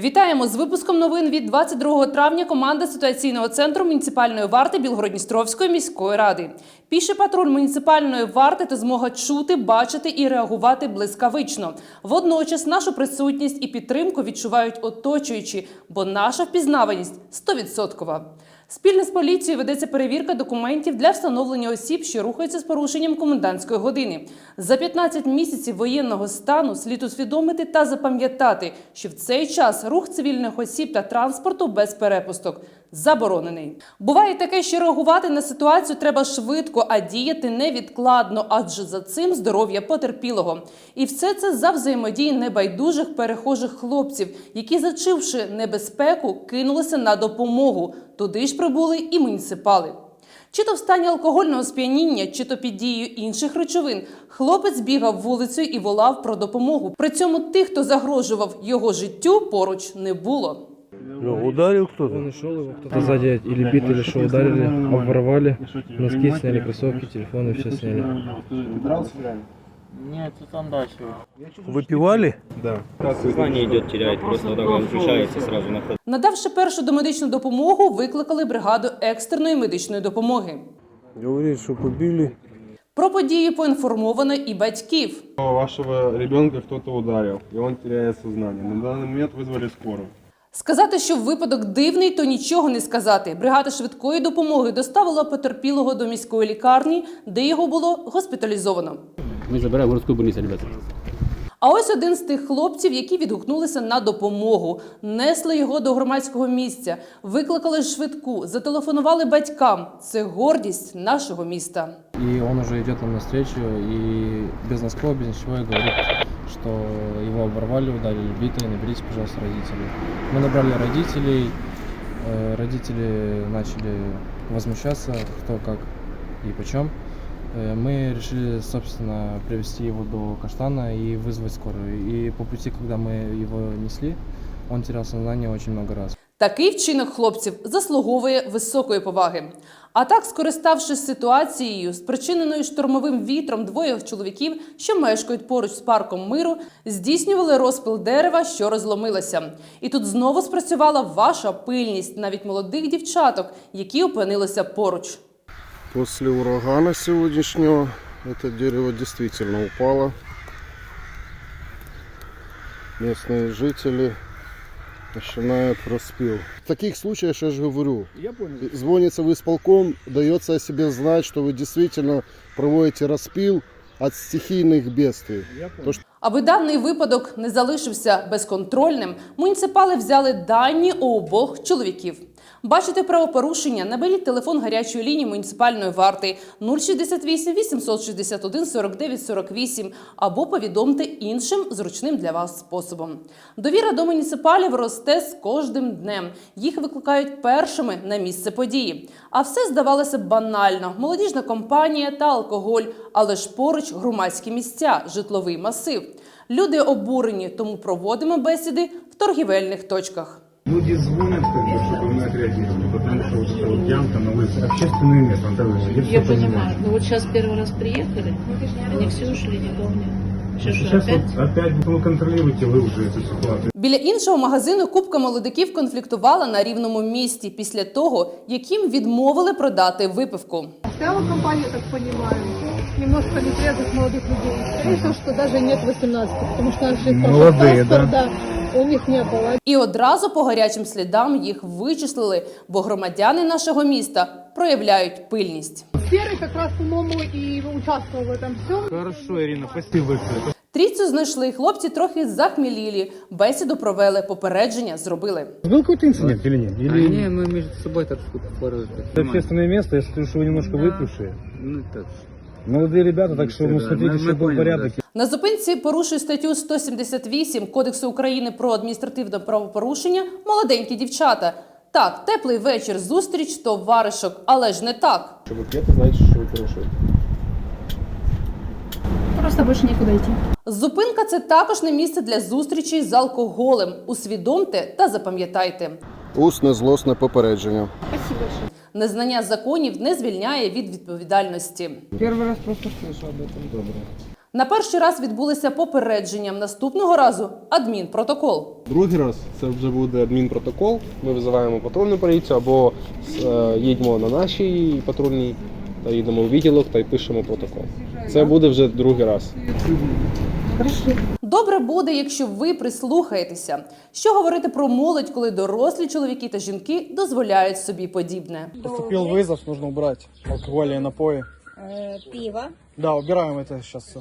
Вітаємо з випуском новин від 22 травня. Команда ситуаційного центру муніципальної варти Білгородністровської міської ради. Піший патруль муніципальної варти та змога чути, бачити і реагувати блискавично. Водночас нашу присутність і підтримку відчувають оточуючі, бо наша впізнаваність 100%. Спільно з поліцією ведеться перевірка документів для встановлення осіб, що рухаються з порушенням комендантської години. За 15 місяців воєнного стану слід усвідомити та запам'ятати, що в цей час рух цивільних осіб та транспорту без перепусток заборонений. Буває таке, що реагувати на ситуацію треба швидко, а діяти невідкладно, адже за цим здоров'я потерпілого. І все це за взаємодії небайдужих перехожих хлопців, які, зачивши небезпеку, кинулися на допомогу. Туди ж прибули і муніципали. Чи то в стані алкогольного сп'яніння, чи то під дією інших речовин, хлопець бігав вулицею і волав про допомогу. При цьому тих, хто загрожував його життю, поруч не було. Ну, ударил кто-то? Он ушел, его кто-то сзади или бит, или что ударили, обворовали, носки сняли, кроссовки, телефоны все сняли. Нет, это там дальше. Выпивали? Да. Сознание идет, теряет, просто вот так он включается сразу на ходу. Надавши першу домедичну допомогу, викликали бригаду екстреної медичної допомоги. Говорит, что побили. Про події поінформовано і батьків. Вашего ребенка кто-то ударил, и он теряет сознание. На данный момент вызвали скорую. Сказати, що випадок дивний, то нічого не сказати. Бригада швидкої допомоги доставила потерпілого до міської лікарні, де його було госпіталізовано. Мы забираем в городскую больницу, ребята. А ось один з тих хлопців, які відгукнулися на допомогу, несли його до громадського місця, викликали швидку, зателефонували батькам. Це гордість нашого міста. И он уже идет нам навстречу и без носков, без ничего, и говорит, что его оборвали, ударили битой, наберите, пожалуйста, родителей. Мы набрали родителей, э, родители начали возмущаться, кто как и почем. Э, Мы решили, собственно, привести его до Каштана и вызвать скорую. И по пути, когда мы его несли, он терял сознание очень много раз. Такий вчинок хлопців заслуговує високої поваги. А так, скориставшись ситуацією, спричиненою штормовим вітром, двоє чоловіків, що мешкають поруч з парком миру, здійснювали розпил дерева, що розломилося. І тут знову спрацювала ваша пильність, навіть молодих дівчаток, які опинилися поруч. После урагана сегодняшнего это дерево действительно упало. Местные жители начинают распил. В таких случаях, я же говорю, я понял. звонится в исполком, дается о себе знать, что вы действительно проводите распил от стихийных бедствий. То, что Аби даний випадок не залишився безконтрольним, муніципали взяли дані у обох чоловіків. Бачите правопорушення? Наберіть телефон гарячої лінії муніципальної варти 068 861 49 48 або повідомте іншим зручним для вас способом. Довіра до муніципалів росте з кожним днем. Їх викликають першими на місце події. А все здавалося банально: молодіжна компанія та алкоголь, але ж поруч громадські місця, житловий масив. Люди обурені, тому проводимо бесіди в торгівельних точках. Люди звонят, как бы, чтобы мы отреагировали, потому что вот эта вот ямка на улице, общественное место, Антон Ильич, Я понимаю. Но вот сейчас первый раз приехали, они все ушли, никого нет. Сейчас что, Сейчас опять? вот опять вы контролируете вы уже эту ситуацию. Біля іншого магазину купка молодиків конфліктувала на рівному місці після того, яким відмовили продати випивку. Стояла компания, так понимаю, немножко нетрезвых молодых людей. Скорее всего, что даже нет 18, потому что наши Молодые, паспорт, да, у них не было. І одразу по гарячим слідам їх вичислили, бо громадяни нашого міста проявляють пильність. Серый как раз, по-моему, и участвовал в этом всем. Хорошо, Ирина, спасибо большое. Трійцю знайшли, хлопці трохи захмілілі, бесіду провели, попередження зробили. Был какой-то инцидент или нет? Или Не, мы между собой так спорили. это общественное место, я смотрю, что вы немножко выпившие. Ну так. Молодые ребята, так что, ну, Да, смотрите, мы- мы чтобы был поняли, порядок. На зупинці порушує статтю 178 Кодексу України про адміністративне правопорушення молоденькі дівчата. Так, теплий вечір, зустріч, товаришок, але ж не так. Что вы пьете, знаете, что вы порушаете. Просто больше некуда идти. Зупинка це також не місце для зустрічі з алкоголем. Усвідомте та запам'ятайте. устное злостное попереджение. Незнання законів не звільняє від відповідальності. Первый раз просто слышу об этом. Добрый. На перший раз відбулися попередженням. Наступного разу адмінпротокол. Другий раз це вже буде адмінпротокол. Ми визиваємо патрульну поліцію або е, їдемо на нашій патрульній та їдемо у відділок та й пишемо протокол. Це буде вже другий раз. Добре буде, якщо ви прислухаєтеся. Що говорити про молодь, коли дорослі чоловіки та жінки дозволяють собі подібне? Поступил вызов, нужно убрать алкогольные напои. Пиво. Да, убираем это сейчас все.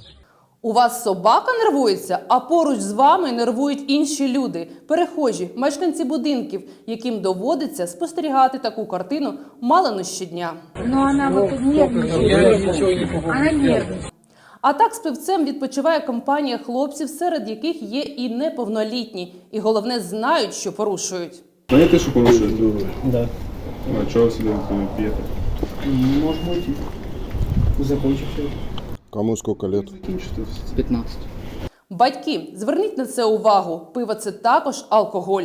У вас собака нервується, а поруч з вами нервують інші люди, перехожі, мешканці будинків, яким доводиться спостерігати таку картину мало не щодня. Но она вот. Она нервничает. А так з пивцем відпочиває компанія хлопців, серед яких є і неповнолітні, і головне знають, що порушують. Знаєте, що порушуєте? Да. А чого собі п'єте? Кому сколько лет? 15. Батьки, зверніть на це увагу. Пиво це також алкоголь.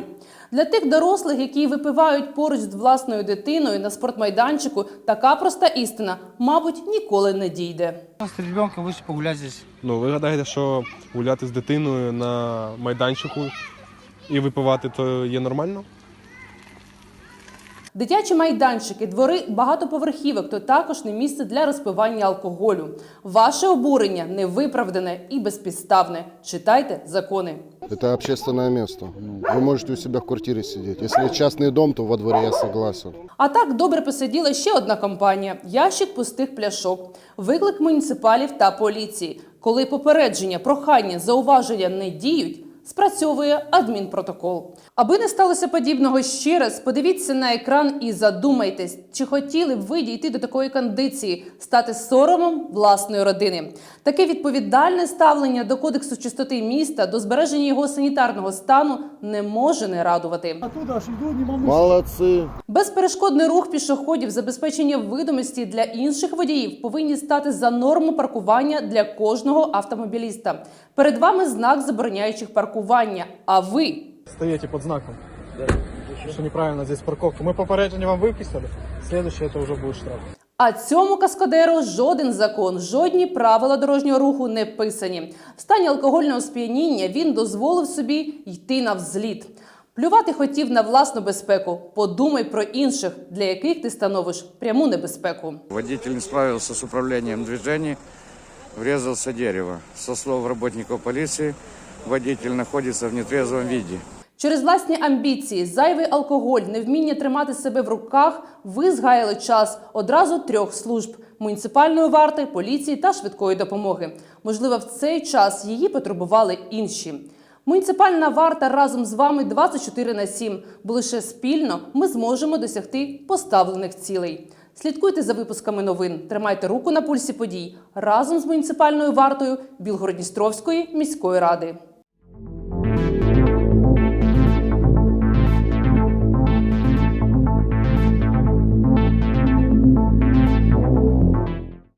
Для тих дорослих, які випивають поруч з власною дитиною на спортмайданчику, така проста істина, мабуть, ніколи не дійде. С ребенком вышли погулять здесь. Ну, ви гадаєте, що гуляти з дитиною на майданчику і випивати то є нормально? Дитячі майданчики, двори багатоповерхівок то також не місце для розпивання алкоголю. Ваше обурення невиправдане і безпідставне. Читайте закони. Это общественное место. Вы можете у себя в квартире сидеть. Если частный дом, то во дворе я согласен. А так добре посиділа ще одна компанія: ящик пустих пляшок, виклик муніципалів та поліції. Коли попередження, прохання, зауваження не діють. Спрацьовує адмінпротокол. Аби не сталося подібного ще раз, подивіться на екран і задумайтесь, чи хотіли б ви дійти до такої кондиції, стати соромом власної родини. Таке відповідальне ставлення до кодексу чистоти міста, до збереження його санітарного стану не може не радувати. Молодцы. Безперешкодний рух пішоходів, забезпечення видимості для інших водіїв повинні стати за норму паркування для кожного автомобіліста. Перед вами знак забороняючих паркування. А ви Стоите под знаком. Что неправильно здесь парковка. Мы попереджение вам выписали. Следующее это уже будет штраф. А цьому каскадеру жоден закон, жодні правила дорожнього руху не писані. В стані алкогольного сп'яніння він дозволив собі йти на взліт. Плювати хотів на власну безпеку. Подумай про інших, для яких ти становиш пряму небезпеку. Водитель не справился с управлением движений, врезался в дерево. Со слов работников полиции, водитель находится в нетрезвом виде. Через власні амбіції, зайвий алкоголь, невміння тримати себе в руках, ви згаяли час одразу трьох служб муніципальної варти, поліції та швидкої допомоги. Можливо, в цей час її потребували інші. Муніципальна варта разом з вами 24 на 7, бо лише спільно ми зможемо досягти поставлених цілей. Слідкуйте за випусками новин, тримайте руку на пульсі подій разом з муніципальною вартою Білгородністровської міської ради.